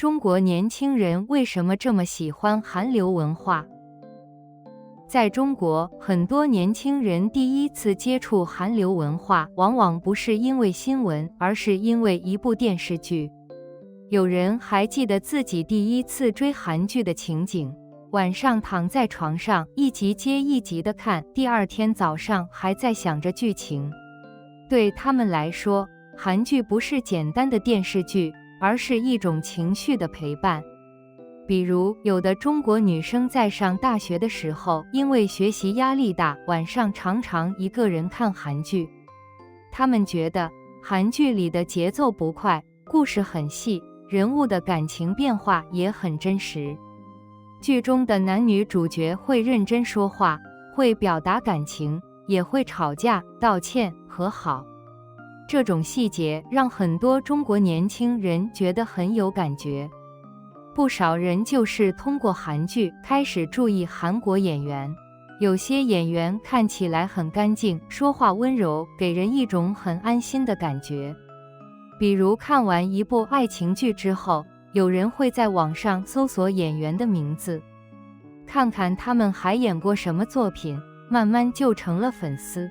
中国年轻人为什么这么喜欢韩流文化？在中国，很多年轻人第一次接触韩流文化，往往不是因为新闻，而是因为一部电视剧。有人还记得自己第一次追韩剧的情景：晚上躺在床上，一集接一集的看，第二天早上还在想着剧情。对他们来说，韩剧不是简单的电视剧。而是一种情绪的陪伴，比如有的中国女生在上大学的时候，因为学习压力大，晚上常常一个人看韩剧。她们觉得韩剧里的节奏不快，故事很细，人物的感情变化也很真实。剧中的男女主角会认真说话，会表达感情，也会吵架、道歉、和好。这种细节让很多中国年轻人觉得很有感觉，不少人就是通过韩剧开始注意韩国演员。有些演员看起来很干净，说话温柔，给人一种很安心的感觉。比如看完一部爱情剧之后，有人会在网上搜索演员的名字，看看他们还演过什么作品，慢慢就成了粉丝。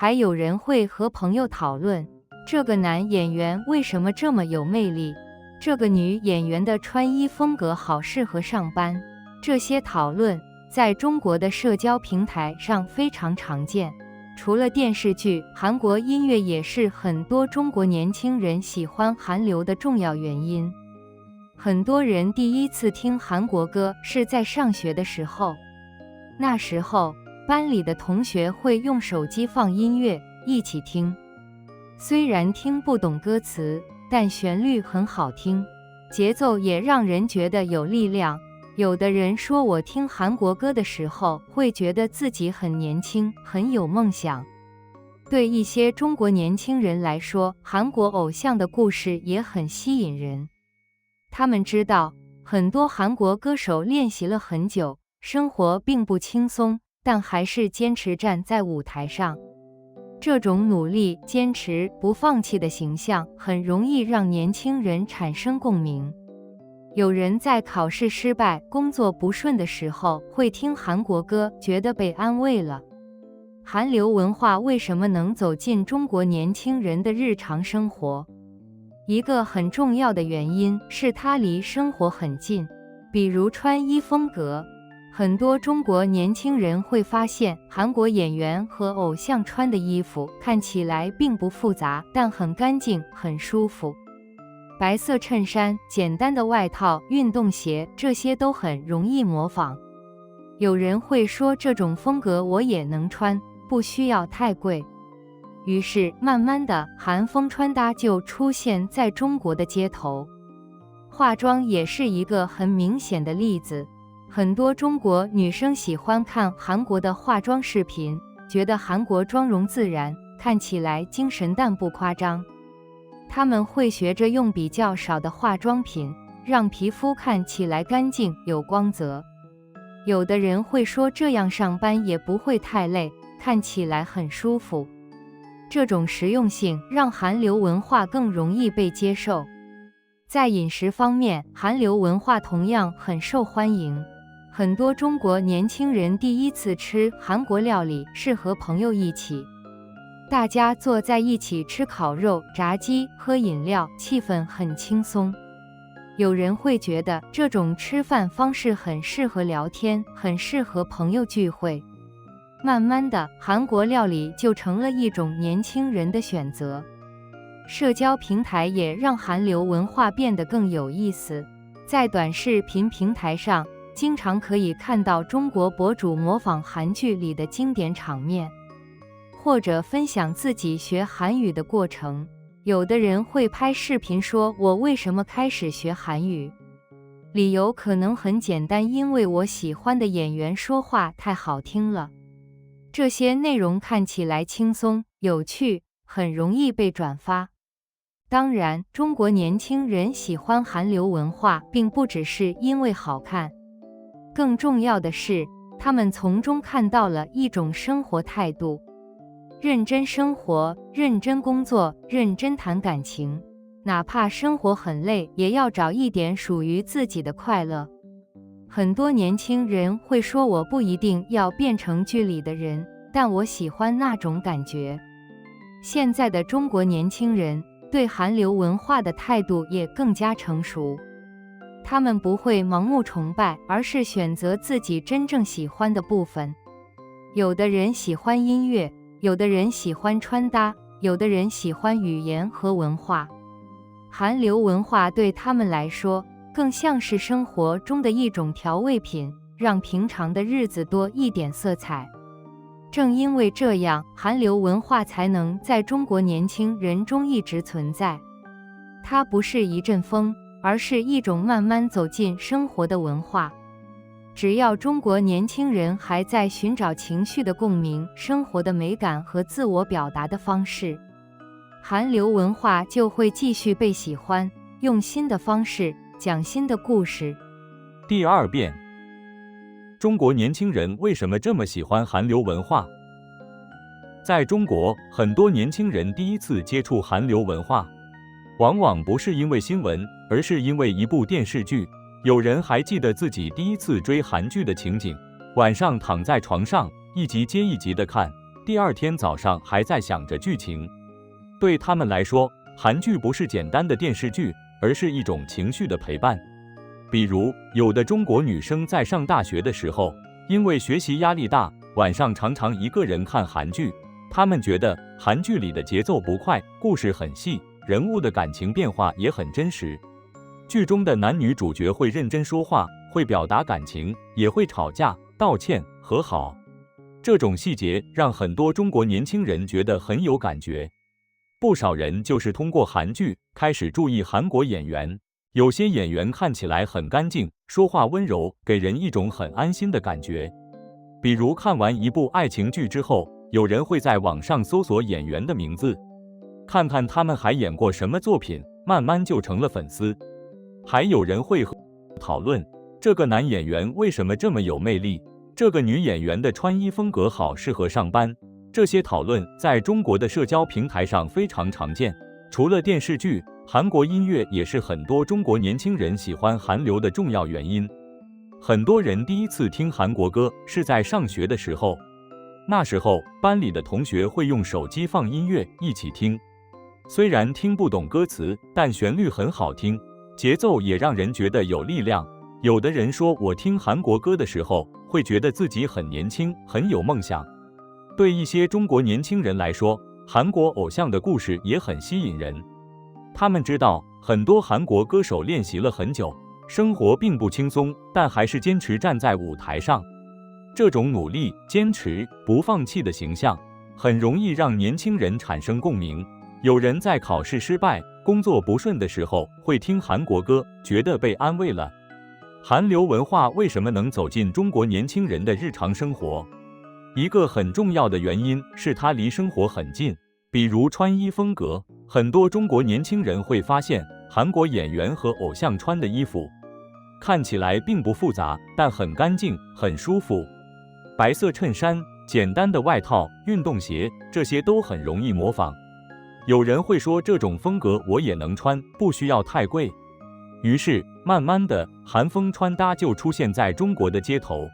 还有人会和朋友讨论，这个男演员为什么这么有魅力？这个女演员的穿衣风格好适合上班。这些讨论在中国的社交平台上非常常见。除了电视剧，韩国音乐也是很多中国年轻人喜欢韩流的重要原因。很多人第一次听韩国歌是在上学的时候，那时候。班里的同学会用手机放音乐一起听，虽然听不懂歌词，但旋律很好听，节奏也让人觉得有力量。有的人说，我听韩国歌的时候会觉得自己很年轻，很有梦想。对一些中国年轻人来说，韩国偶像的故事也很吸引人。他们知道，很多韩国歌手练习了很久，生活并不轻松。但还是坚持站在舞台上，这种努力、坚持、不放弃的形象，很容易让年轻人产生共鸣。有人在考试失败、工作不顺的时候，会听韩国歌，觉得被安慰了。韩流文化为什么能走进中国年轻人的日常生活？一个很重要的原因是它离生活很近，比如穿衣风格。很多中国年轻人会发现，韩国演员和偶像穿的衣服看起来并不复杂，但很干净，很舒服。白色衬衫、简单的外套、运动鞋，这些都很容易模仿。有人会说，这种风格我也能穿，不需要太贵。于是，慢慢的，韩风穿搭就出现在中国的街头。化妆也是一个很明显的例子。很多中国女生喜欢看韩国的化妆视频，觉得韩国妆容自然，看起来精神但不夸张。她们会学着用比较少的化妆品，让皮肤看起来干净有光泽。有的人会说，这样上班也不会太累，看起来很舒服。这种实用性让韩流文化更容易被接受。在饮食方面，韩流文化同样很受欢迎。很多中国年轻人第一次吃韩国料理是和朋友一起，大家坐在一起吃烤肉、炸鸡、喝饮料，气氛很轻松。有人会觉得这种吃饭方式很适合聊天，很适合朋友聚会。慢慢的，韩国料理就成了一种年轻人的选择。社交平台也让韩流文化变得更有意思，在短视频平台上。经常可以看到中国博主模仿韩剧里的经典场面，或者分享自己学韩语的过程。有的人会拍视频说：“我为什么开始学韩语？”理由可能很简单，因为我喜欢的演员说话太好听了。这些内容看起来轻松有趣，很容易被转发。当然，中国年轻人喜欢韩流文化，并不只是因为好看。更重要的是，他们从中看到了一种生活态度：认真生活、认真工作、认真谈感情。哪怕生活很累，也要找一点属于自己的快乐。很多年轻人会说，我不一定要变成剧里的人，但我喜欢那种感觉。现在的中国年轻人对韩流文化的态度也更加成熟，他们不会盲目崇拜，而是选择自己真正喜欢的部分。有的人喜欢音乐，有的人喜欢穿搭，有的人喜欢语言和文化。韩流文化对他们来说，更像是生活中的一种调味品，让平常的日子多一点色彩。正因为这样，韩流文化才能在中国年轻人中一直存在。它不是一阵风，而是一种慢慢走进生活的文化。只要中国年轻人还在寻找情绪的共鸣、生活的美感和自我表达的方式，韩流文化就会继续被喜欢，用新的方式讲新的故事。第二遍，中国年轻人为什么这么喜欢韩流文化？在中国，很多年轻人第一次接触韩流文化，往往不是因为新闻，而是因为一部电视剧。有人还记得自己第一次追韩剧的情景：晚上躺在床上，一集接一集的看，第二天早上还在想着剧情。对他们来说，韩剧不是简单的电视剧。而是一种情绪的陪伴，比如有的中国女生在上大学的时候，因为学习压力大，晚上常常一个人看韩剧。她们觉得韩剧里的节奏不快，故事很细，人物的感情变化也很真实。剧中的男女主角会认真说话，会表达感情，也会吵架、道歉、和好。这种细节让很多中国年轻人觉得很有感觉。不少人就是通过韩剧开始注意韩国演员，有些演员看起来很干净，说话温柔，给人一种很安心的感觉。比如看完一部爱情剧之后，有人会在网上搜索演员的名字，看看他们还演过什么作品，慢慢就成了粉丝。还有人会和讨论这个男演员为什么这么有魅力，这个女演员的穿衣风格好适合上班。这些讨论在中国的社交平台上非常常见。除了电视剧，韩国音乐也是很多中国年轻人喜欢韩流的重要原因。很多人第一次听韩国歌是在上学的时候，那时候班里的同学会用手机放音乐一起听。虽然听不懂歌词，但旋律很好听，节奏也让人觉得有力量。有的人说，我听韩国歌的时候，会觉得自己很年轻，很有梦想。对一些中国年轻人来说，韩国偶像的故事也很吸引人。他们知道很多韩国歌手练习了很久，生活并不轻松，但还是坚持站在舞台上。这种努力、坚持、不放弃的形象，很容易让年轻人产生共鸣。有人在考试失败、工作不顺的时候，会听韩国歌，觉得被安慰了。韩流文化为什么能走进中国年轻人的日常生活？一个很重要的原因是它离生活很近，比如穿衣风格，很多中国年轻人会发现，韩国演员和偶像穿的衣服看起来并不复杂，但很干净，很舒服。白色衬衫、简单的外套、运动鞋，这些都很容易模仿。有人会说，这种风格我也能穿，不需要太贵。于是，慢慢的，韩风穿搭就出现在中国的街头。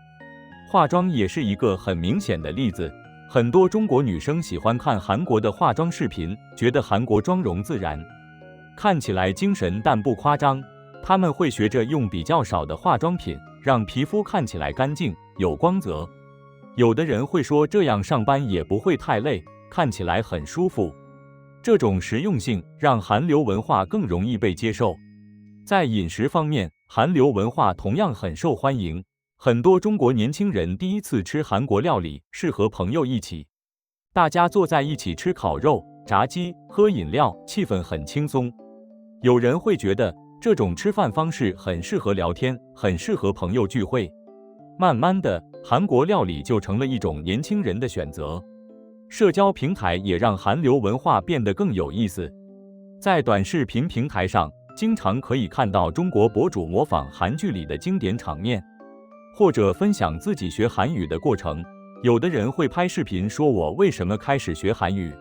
化妆也是一个很明显的例子，很多中国女生喜欢看韩国的化妆视频，觉得韩国妆容自然，看起来精神但不夸张。她们会学着用比较少的化妆品，让皮肤看起来干净有光泽。有的人会说，这样上班也不会太累，看起来很舒服。这种实用性让韩流文化更容易被接受。在饮食方面，韩流文化同样很受欢迎。很多中国年轻人第一次吃韩国料理是和朋友一起，大家坐在一起吃烤肉、炸鸡、喝饮料，气氛很轻松。有人会觉得这种吃饭方式很适合聊天，很适合朋友聚会。慢慢的，韩国料理就成了一种年轻人的选择。社交平台也让韩流文化变得更有意思。在短视频平台上，经常可以看到中国博主模仿韩剧里的经典场面。或者分享自己学韩语的过程，有的人会拍视频说我为什么开始学韩语，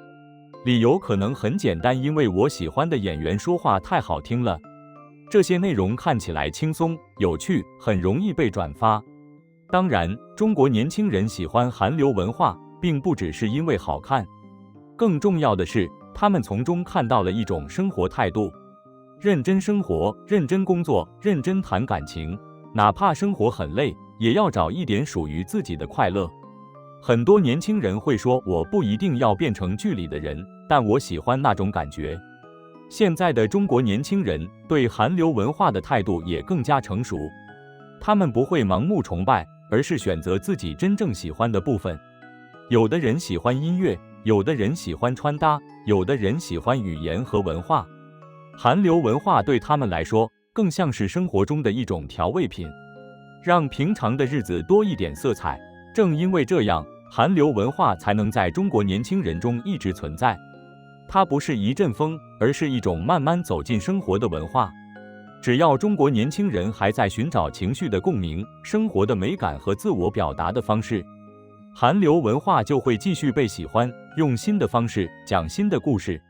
理由可能很简单，因为我喜欢的演员说话太好听了。这些内容看起来轻松有趣，很容易被转发。当然，中国年轻人喜欢韩流文化，并不只是因为好看，更重要的是，他们从中看到了一种生活态度：认真生活，认真工作，认真谈感情，哪怕生活很累，也要找一点属于自己的快乐。很多年轻人会说：“我不一定要变成剧里的人，但我喜欢那种感觉。”现在的中国年轻人对韩流文化的态度也更加成熟，他们不会盲目崇拜，而是选择自己真正喜欢的部分。有的人喜欢音乐，有的人喜欢穿搭，有的人喜欢语言和文化。韩流文化对他们来说，更像是生活中的一种调味品，让平常的日子多一点色彩。正因为这样，韩流文化才能在中国年轻人中一直存在。它不是一阵风，而是一种慢慢走进生活的文化。只要中国年轻人还在寻找情绪的共鸣、生活的美感和自我表达的方式，韩流文化就会继续被喜欢，用新的方式讲新的故事。